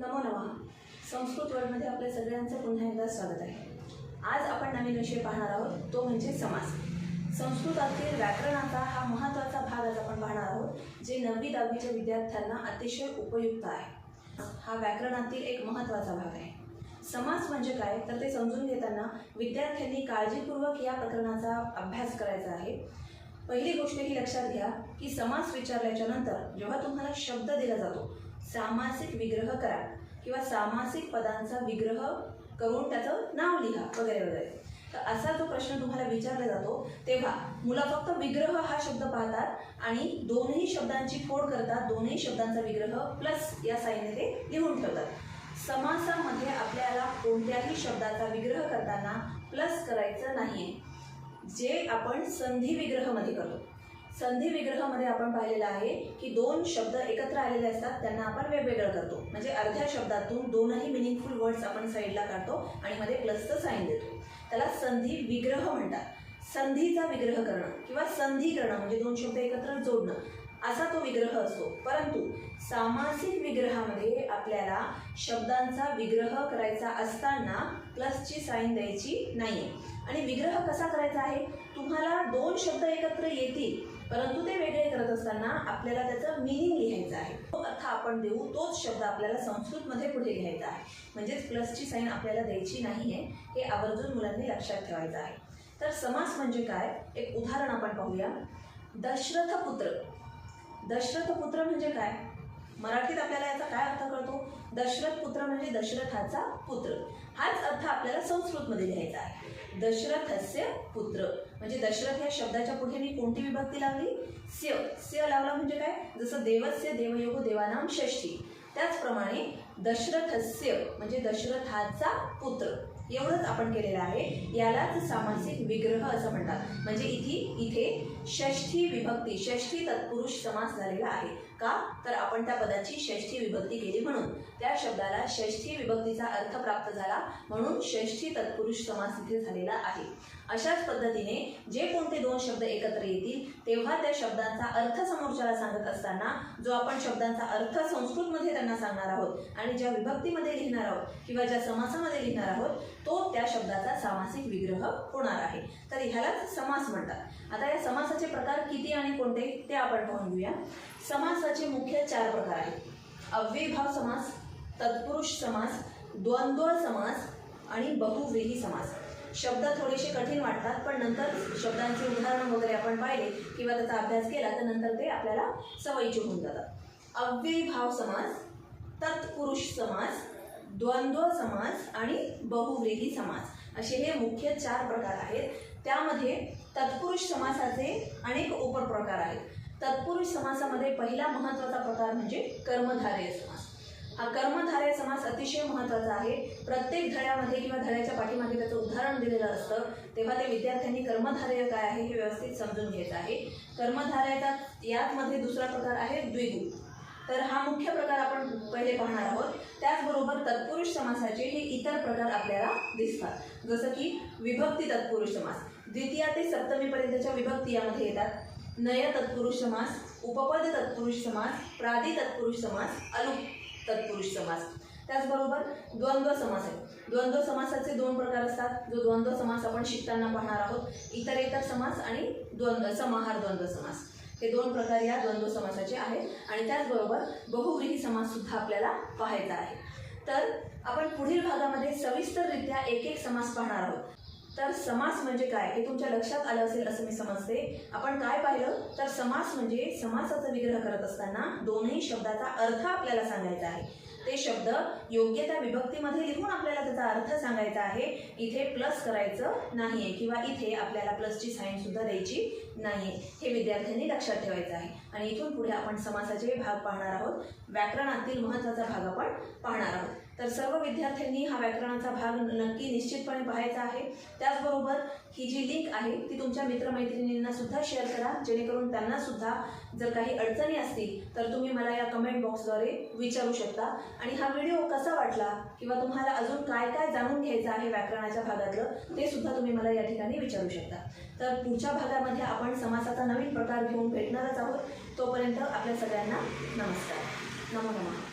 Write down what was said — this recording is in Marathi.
नमो नमः. संस्कृत वर्डमध्ये आपल्या सगळ्यांचं पुन्हा एकदा स्वागत आहे. आज आपण नवीन विषय पाहणार आहोत तो म्हणजे समास. संस्कृतातील व्याकरणाचा हा महत्त्वाचा भाग आज आपण पाहणार आहोत जे नववी दहावीच्या विद्यार्थ्यांना अतिशय उपयुक्त आहे. हा व्याकरणातील एक महत्त्वाचा भाग आहे. समास म्हणजे काय? तर ते समजून घेताना विद्यार्थ्यांनी काळजीपूर्वक या प्रकरणाचा अभ्यास करायचा आहे. पहिली गोष्ट ही लक्षात घ्या की समास विचारल्याच्या नंतर जेव्हा तुम्हाला शब्द दिला जातो सामासिक विग्रह करा. किंवा सामासिक पदांचा विग्रह करून त्याचं नाव लिहा वगैरे वगैरे. तर असा जो प्रश्न तुम्हाला विचारला जातो तेव्हा मुलं फक्त विग्रह हा शब्द पाहतात आणि दोनही शब्दांची फोड करतात दोन्ही शब्दांचा विग्रह प्लस या साईने ते लिहून ठेवतात. समासामध्ये आपल्याला कोणत्याही शब्दाचा विग्रह करताना प्लस करायचं नाहीये. जे आपण संधी विग्रहमध्ये करतो. संधी विग्रहामध्ये आपण पाहिलेलं आहे की दोन शब्द एकत्र आलेले असतात त्यांना आपण वेगवेगळं करतो. म्हणजे अर्ध्या शब्दातून दोनही मिनिंगफुल वर्ड्स आपण साईडला काढतो आणि मध्ये प्लसचं साईन देतो. त्याला संधी विग्रह म्हणतात. संधीचा विग्रह करणं किंवा संधी करणं म्हणजे दोन शब्द एकत्र जोडणं असा तो विग्रह असतो. परंतु सामासिक विग्रहामध्ये आपल्याला शब्दांचा विग्रह करायचा असताना प्लसची साईन द्यायची नाही आणि विग्रह कसा करायचा आहे? तुम्हाला दोन शब्द एकत्र येतील परंतु ते वेगळे करत असताना आपल्याला त्याचं मिनिंग लिहायचं आहे. तो अर्थ आपण देऊ तोच शब्द आपल्याला संस्कृतमध्ये पुढे लिहायचा आहे. म्हणजेच प्लसची साईन आपल्याला द्यायची नाही आहे हे आवर्जून मुलांनी लक्षात ठेवायचं आहे. तर समास म्हणजे काय? एक उदाहरण आपण पाहूया. दशरथ पुत्र दशरथ पुत्र म्हणजे काय? मराठीत आपल्याला याचा काय अर्थ कळतो? दशरथ पुत्र म्हणजे दशरथाचा पुत्र. हाच अर्थ आपल्याला संस्कृतमध्ये लिहायचा आहे. दशरथस्य पुत्र. म्हणजे दशरथ या शब्दाच्या पुढे मी कोणती विभक्ती लावली? स्य. स्य लावला म्हणजे काय? जसं देवस्य देवयोग देवानाम षष्ठी. त्याचप्रमाणे दशरथस्य म्हणजे दशरथाचा पुत्र. एवढंच आपण केलेलं आहे. यालाच सामासिक विग्रह असं म्हणतात. म्हणजे इथे इथे षष्ठी विभक्ती षष्ठी तत्पुरुष समास झालेला आहे. का? तर आपण त्या पदाची षष्ठी विभक्ती केली म्हणून. त्या शब्दाला षष्ठी विभक्तीचा अर्थ प्राप्त झाला म्हणून षष्ठी तत्पुरुष समास इथे झालेला आहे. अशाच पद्धतीने जे कोणते दोन शब्द एकत्र येतील तेव्हा त्या शब्दांचा अर्थ समोरच्याला सांगत असताना जो आपण शब्दांचा अर्थ संस्कृतमध्ये त्यांना सांगणार आहोत आणि ज्या विभक्तीमध्ये लिहिणार आहोत किंवा ज्या समासामध्ये लिहिणार आहोत तो त्या शब्दाचा सामासिक विग्रह होणार आहे. तर ह्यालाच समास म्हणतात. आता या समासाचे प्रकार किती आणि कोणते ते आपण पाहून घेऊया. समासाचे मुख्य चार प्रकार आहेत. अव्ययभाव समास तत्पुरुष समास द्वंद्व समास आणि बहुव्रीही समास. शब्द थोडेसे कठीण वाटतात पण नंतर शब्दांची उदाहरणं वगैरे आपण पाहिले किंवा त्याचा अभ्यास केला तर नंतर ते आपल्याला सवयीचे होऊन जातात. अव्ययभाव समास तत्पुरुष समास द्वंद्व समास आणि बहुव्रीही समास असे हे मुख्य चार प्रकार आहेत. त्यामध्ये तत्पुरुष समासाचे अनेक उपप्रकार आहेत. तत्पुरुष समासामध्ये पहिला महत्त्वाचा प्रकार म्हणजे कर्मधारय समास. हा कर्मधारय समास अतिशय महत्त्वाचा आहे. प्रत्येक धड्यामध्ये किंवा धड्याच्या पाठीमागे त्याचं उदाहरण दिलेलं असतं. तेव्हा ते विद्यार्थ्यांनी कर्मधारय काय आहे हे व्यवस्थित समजून घेत आहे. कर्मधारयाचा याचमध्ये दुसरा प्रकार आहे द्विगुण. तर हा मुख्य प्रकार आपण पहिले पाहणार आहोत. त्याचबरोबर तत्पुरुष समासाचे हे इतर प्रकार आपल्याला दिसतात. जसं की विभक्ती तत्पुरुष समास. द्वितीया ते सप्तमीपर्यंतच्या विभक्ती यामध्ये येतात. नय तत्पुरुष समास उपपद तत्पुरुष समास प्रादी तत्पुरुष समास अलुक तत्पुरुष समास. त्याचबरोबर द्वंद्व समास आहे. द्वंद्व समासाचे दोन प्रकार असतात. जो द्वंद्व समास आपण शिकताना पाहणार आहोत इतर इतर समास आणि द्वंद्व समाहार द्वंद्व समास. हे दोन प्रकार या द्वंद्व समासाचे आहेत आणि त्याचबरोबर बहुव्रीही समास सुद्धा आपल्याला पाहायचा आहे. तर आपण पुढील भागामध्ये सविस्तररित्या एक एक समास पाहणार आहोत. तर समास म्हणजे काय? हे तुमच्या लक्षात आलं असेल असं मी समजते. आपण काय पाहिलं? तर समास म्हणजे समासाचा विग्रह करत असताना दोनही शब्दाचा अर्थ आपल्याला सांगायचा आहे. ते शब्द योग्य त्या विभक्तीमध्ये लिहून आपल्याला त्याचा अर्थ सांगायचा आहे. इथे प्लस करायचं नाहीये किंवा इथे आपल्याला प्लसची साईन सुद्धा द्यायची नाहीये. हे विद्यार्थ्यांनी लक्षात ठेवायचं आहे. आणि इथून पुढे आपण समासाचे भाग पाहणार आहोत. व्याकरणातील महत्त्वाचा भाग आपण पाहणार आहोत. तर सर्व विद्यार्थ्यांनी हा व्याकरणाचा भाग नक्की निश्चितपणे पाहायचा आहे. त्याचबरोबर ही जी लिंक आहे ती तुमच्या मित्रमैत्रिणींना सुद्धा शेअर करा. जेणेकरून त्यांना सुद्धा जर काही अडचणी असतील तर तुम्ही मला या कमेंट बॉक्सद्वारे विचारू शकता. आणि हा व्हिडिओ कसा वाटला किंवा तुम्हाला अजून काय काय जाणून घ्यायचं आहे व्याकरणाच्या भागातलं ते सुद्धा तुम्ही मला या ठिकाणी विचारू शकता. तर पुढच्या भागामध्ये आपण समासाचा नवीन प्रकार घेऊन भेटणारच आहोत. तोपर्यंत आपल्या सगळ्यांना नमस्कार. नमो नमः.